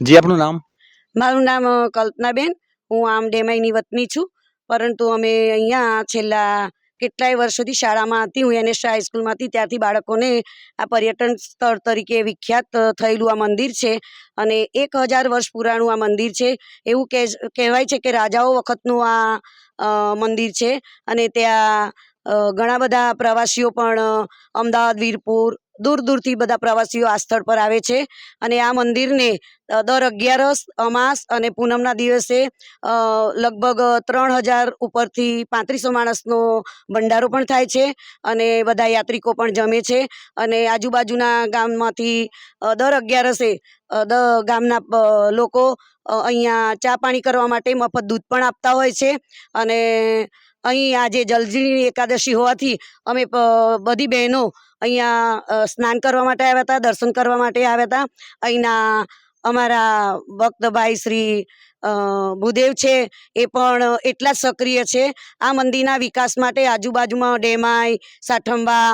જી, આપનું નામ? મારું નામ કલ્પનાબેન. હું આમ ડેમાઈની વતની છું. પરંતુ અમે અહીંયા છેલ્લા કેટલાય વર્ષોથી શાળામાં હતી. હું એનએસ હાઈસ્કૂલમાં હતી. ત્યાંથી બાળકોને આ પર્યટન સ્થળ તરીકે વિખ્યાત થયેલું આ મંદિર છે. અને એક હજાર વર્ષ પુરાણું આ મંદિર છે. એવું કહે કહેવાય છે કે રાજાઓ વખતનું આ મંદિર છે. અને ત્યાં ઘણા બધા પ્રવાસીઓ પણ અમદાવાદ, વીરપુર દૂર દૂરથી બધા પ્રવાસીઓ આ સ્થળ પર આવે છે. અને આ મંદિરને દર અગિયારસ અમાસ અને પૂનમના દિવસે લગભગ ત્રણ હજાર ઉપરથી પાંત્રીસો માણસનો ભંડારો પણ થાય છે અને બધા યાત્રિકો પણ જમે છે. અને આજુબાજુના ગામમાંથી દર અગિયારસે દ, ગામના લોકો અહીંયા ચા પાણી કરવા માટે મફત દૂધ પણ આપતા હોય છે. અને અહીં આજે જલજીની એકાદશી હોવાથી અમે બધી બહેનો અહીંયા સ્નાન કરવા માટે આવ્યા હતા, દર્શન કરવા માટે આવ્યા હતા. અહીંના અમારા ભક્તભાઈ શ્રી ભૂદેવ છે, એ પણ એટલા જ સક્રિય છે. આ મંદિરના વિકાસ માટે આજુબાજુમાં ડેમાઈ, સાઠંબા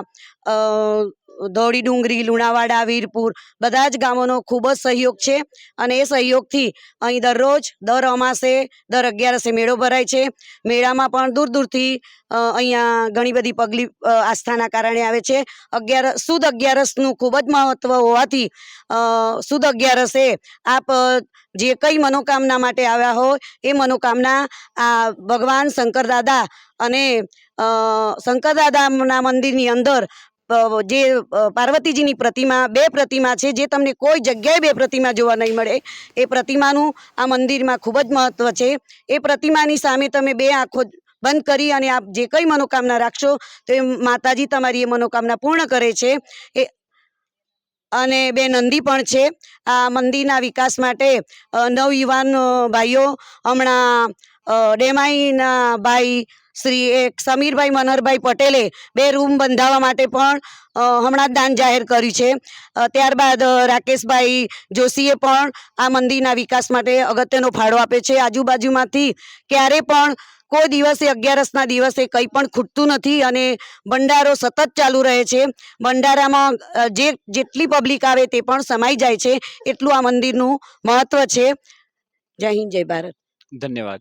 ધોળી ડુંગરી, લુણાવાડા, વીરપુર બધા જ ગામોનો ખૂબ જ સહયોગ છે. અને એ સહયોગથી અહીં દરરોજ, દર અમાસે, દર અગિયારસે મેળો ભરાય છે. મેળામાં પણ દૂર દૂરથી અહીંયા ઘણી બધી પગલી આસ્થાના કારણે આવે છે. અગિયાર, સુદ અગિયારસનું ખૂબ જ મહત્ત્વ હોવાથી સુદ અગિયારસે આપ જે કંઈ મનોકામના માટે આવ્યા હોય, એ મનોકામના આ ભગવાન શંકર દાદા અને શંકરદાદાના શંકર દાદાના મંદિરની અંદર જે પાર્વતીજીની પ્રતિમા, બે પ્રતિમા છે, જે તમને કોઈ જગ્યાએ બે પ્રતિમા જોવા નહીં મળે. એ પ્રતિમાનું આ મંદિરમાં ખૂબ જ મહત્વ છે. એ પ્રતિમાની સામે તમે બે આંખો બંધ કરી અને આપ જે કંઈ મનોકામના રાખશો, તો એ માતાજી તમારી એ મનોકામના પૂર્ણ કરે છે. એ, અને બે નંદી પણ છે. આ મંદિરના વિકાસ માટે નવયુવાન ભાઈઓ, હમણાં ડેમાઈના ભાઈ શ્રી એક સમીરભાઈ મનહરભાઈ પટેલે બે રૂમ બંધાવવા માટે પણ હમણાં જ દાન જાહેર કર્યું છે. ત્યારબાદ રાકેશભાઈ જોશીએ પણ આ મંદિરના વિકાસ માટે અગત્યનો ફાળો આપે છે. આજુબાજુમાંથી ક્યારે પણ કોઈ દિવસે અગિયારસના દિવસે કંઈ પણ ખૂટતું નથી અને ભંડારો સતત ચાલુ રહે છે. ભંડારામાં જે, જેટલી પબ્લિક આવે તે પણ સમાઈ જાય છે. એટલું આ મંદિરનું મહત્વ છે. જય હિન્દ, જય ભારત. ધન્યવાદ.